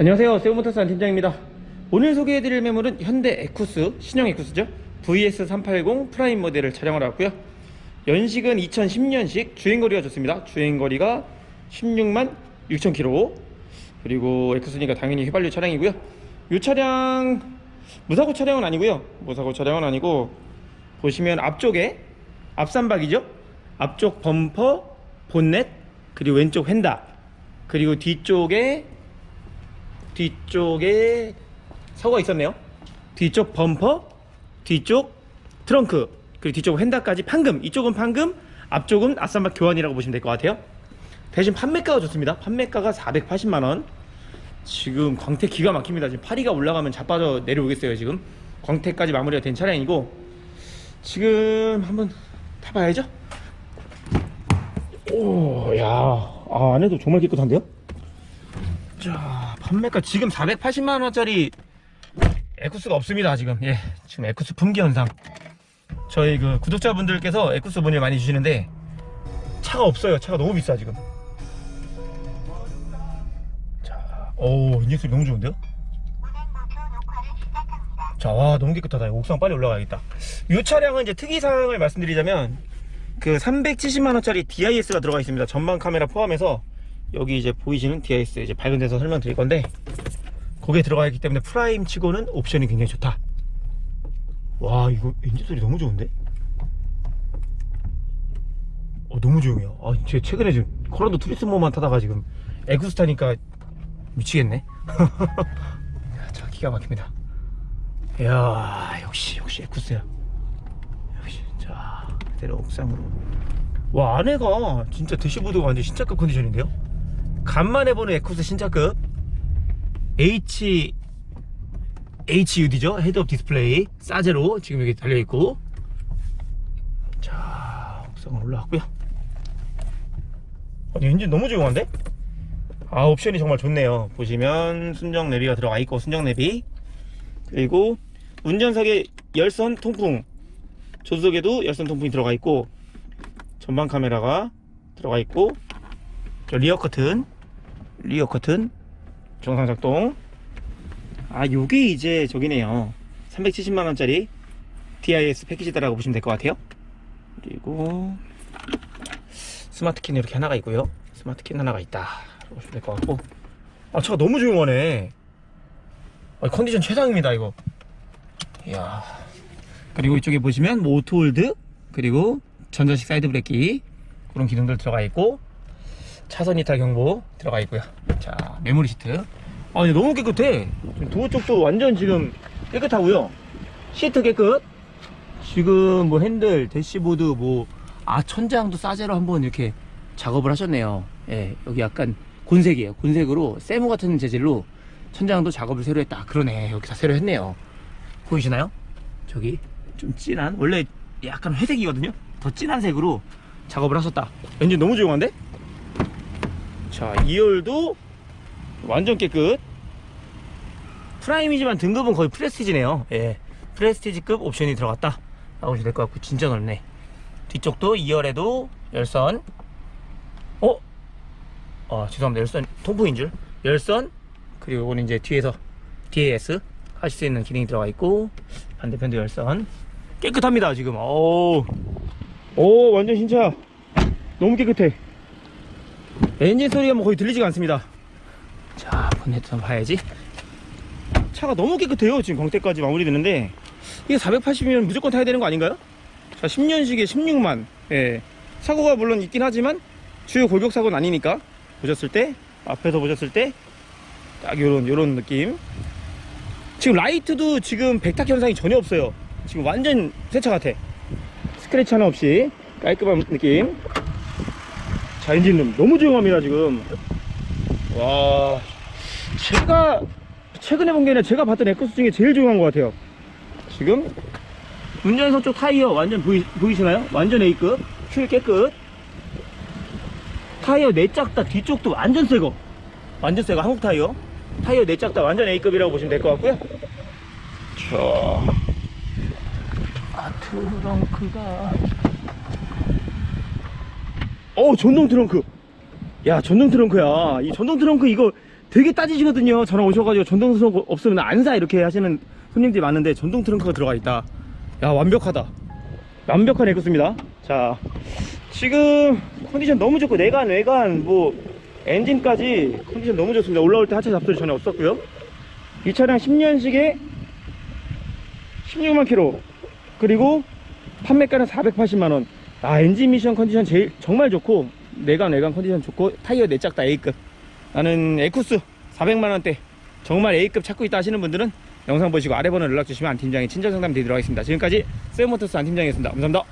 안녕하세요. 세우모터스 안 팀장입니다. 오늘 소개해드릴 매물은 현대 에쿠스 신형 에쿠스죠? VS380 프라임 모델을 촬영을 하고요. 연식은 2010년식 주행거리가 좋습니다. 주행거리가 16만 6천 킬로. 그리고 에쿠스니까 당연히 휘발유 차량이고요. 이 차량 무사고 차량은 아니고요. 무사고 차량은 아니고 보시면 앞쪽에 앞산박이죠? 앞쪽 범퍼 본넷 그리고 왼쪽 휀다. 그리고 뒤쪽에 뒤쪽에 사고가 있었네요. 뒤쪽 범퍼, 뒤쪽 트렁크, 그리고 뒤쪽 휀다까지 판금. 이쪽은 판금, 앞쪽은 아산박 교환이라고 보시면 될 것 같아요. 대신 판매가가 좋습니다. 판매가가 480만 원. 지금 광택 기가 막힙니다. 지금 파리가 올라가면 자빠져 내려오겠어요. 지금 광택까지 마무리가 된 차량이고 지금 한번 타봐야죠. 오, 야, 아, 안에도 정말 깨끗한데요? 자, 판매가 지금 480만 원짜리 에쿠스가 없습니다. 지금 예, 지금 에쿠스 품귀 현상. 저희 그 구독자분들께서 에쿠스 문의를 많이 주시는데 차가 없어요. 차가 너무 비싸 지금. 자, 오 인젝 소리 너무 좋은데요? 자, 와 너무 깨끗하다. 옥상 빨리 올라가야겠다. 이 차량은 이제 특이 사항을 말씀드리자면 그 370만 원짜리 DIS가 들어가 있습니다. 전방 카메라 포함해서 여기 이제 보이시는 DIS 이제 밝은 데서 설명드릴 건데 거기에 들어가 있기 때문에 프라임 치고는 옵션이 굉장히 좋다. 와 이거 엔진 소리 너무 좋은데? 어 너무 조용해요. 아, 제 최근에 지금 코란도 투리스모만 타다가 지금 에쿠스 타니까 미치겠네. 야, 자 기가 막힙니다. 이야 역시 역시 에쿠스야. 역시 자 그대로 옥상으로. 와 안에가 진짜 대시보드가 완전 신차급 컨디션인데요? 간만에 보는 에쿠스 신차급 H HUD죠 헤드업 디스플레이 사제로 지금 여기 달려있고. 자 옥상으로 올라왔고요. 아니 엔진 너무 조용한데? 아 옵션이 정말 좋네요. 보시면 순정 내비가 들어가 있고 순정 내비. 그리고 운전석에 열선 통풍. 조수석에도 열선 통풍이 들어가 있고 전방 카메라가 들어가 있고 저 리어 커튼 리어 커튼. 정상 작동. 아 요게 이제 저기네요. 370만원짜리 DIS 패키지다라고 보시면 될 것 같아요. 그리고 스마트 키는 이렇게 하나가 있고요. 스마트 키는 하나가 있다. 보시면 될 것 같고. 아 차가 너무 조용하네. 아, 컨디션 최상입니다 이거. 이야. 그리고 이쪽에 보시면 뭐 오토홀드 그리고 전자식 사이드 브레이크 그런 기능들 들어가 있고 차선 이탈 경보 들어가 있고요. 자 메모리 시트. 아 너무 깨끗해. 도어 쪽도 완전 지금 깨끗하고요. 시트 깨끗. 지금 뭐 핸들 대시보드 뭐 아 천장도 싸제로 한번 이렇게 작업을 하셨네요. 예 여기 약간 곤색이에요. 곤색으로 세무 같은 재질로 천장도 작업을 새로 했다. 그러네. 여기 다 새로 했네요. 보이시나요? 저기 좀 진한 원래 약간 회색이거든요? 더 진한 색으로 작업을 하셨다. 엔진 너무 조용한데 자 2열도 완전 깨끗 프라임이지만 등급은 거의 프레스티지네요. 예 프레스티지급 옵션이 들어갔다. 라고 보시면 될것 같고 진짜 넓네. 뒤쪽도 2열에도 열선. 어? 아 죄송합니다. 열선 통풍인 줄. 열선 그리고 이거는 이제 뒤에서 DAS 하실 수 있는 기능이 들어가 있고 반대편도 열선. 깨끗합니다 지금. 오, 오 완전 신차. 너무 깨끗해 엔진 소리가 뭐 거의 들리지가 않습니다. 자 본네트 한번 봐야지. 차가 너무 깨끗해요 지금 광택까지 마무리되는데. 이게 480이면 무조건 타야 되는 거 아닌가요? 자 10년식에 16만. 예. 사고가 물론 있긴 하지만 주요 골격 사고는 아니니까 보셨을 때 앞에서 보셨을 때 딱 요런 요런 느낌. 지금 라이트도 지금 백탁 현상이 전혀 없어요. 지금 완전 새 차 같아. 스크래치 하나 없이 깔끔한 느낌 자 엔진룸 너무 조용합니다 지금. 와 제가 최근에 본 게 아니라 제가 봤던 에코스 중에 제일 조용한 것 같아요. 지금? 운전석 쪽 타이어 완전 보이, 보이시나요? 완전 A급 휠 깨끗 타이어 내짝 다 뒤쪽도 완전 새거. 완전 새거 한국 타이어. 타이어 내짝 다 완전 A급이라고 보시면 될 것 같고요. 자 아, 트렁크가 어 전동 트렁크 야 전동 트렁크야 이 전동 트렁크 이거 되게 따지시거든요. 전화 오셔가지고 전동 트렁크 없으면 안 사 이렇게 하시는 손님들이 많은데 전동 트렁크가 들어가 있다. 야 완벽하다. 완벽한 에코스입니다. 자 지금 컨디션 너무 좋고 내관 외관 뭐 엔진까지 컨디션 너무 좋습니다. 올라올 때 하체 잡소리 전혀 없었고요. 이 차량 10년식에 16만 킬로 그리고 판매가는 480만 원. 아 엔진 미션 컨디션 제일 정말 좋고 내관 외관 컨디션 좋고 타이어 내짝 다 A급. 나는 에쿠스 400만 원대 정말 A급 찾고 있다 하시는 분들은 영상 보시고 아래 번호 연락 주시면 안 팀장이 친절 상담 드리도록 하겠습니다. 지금까지 세모터스 안 팀장이었습니다. 감사합니다.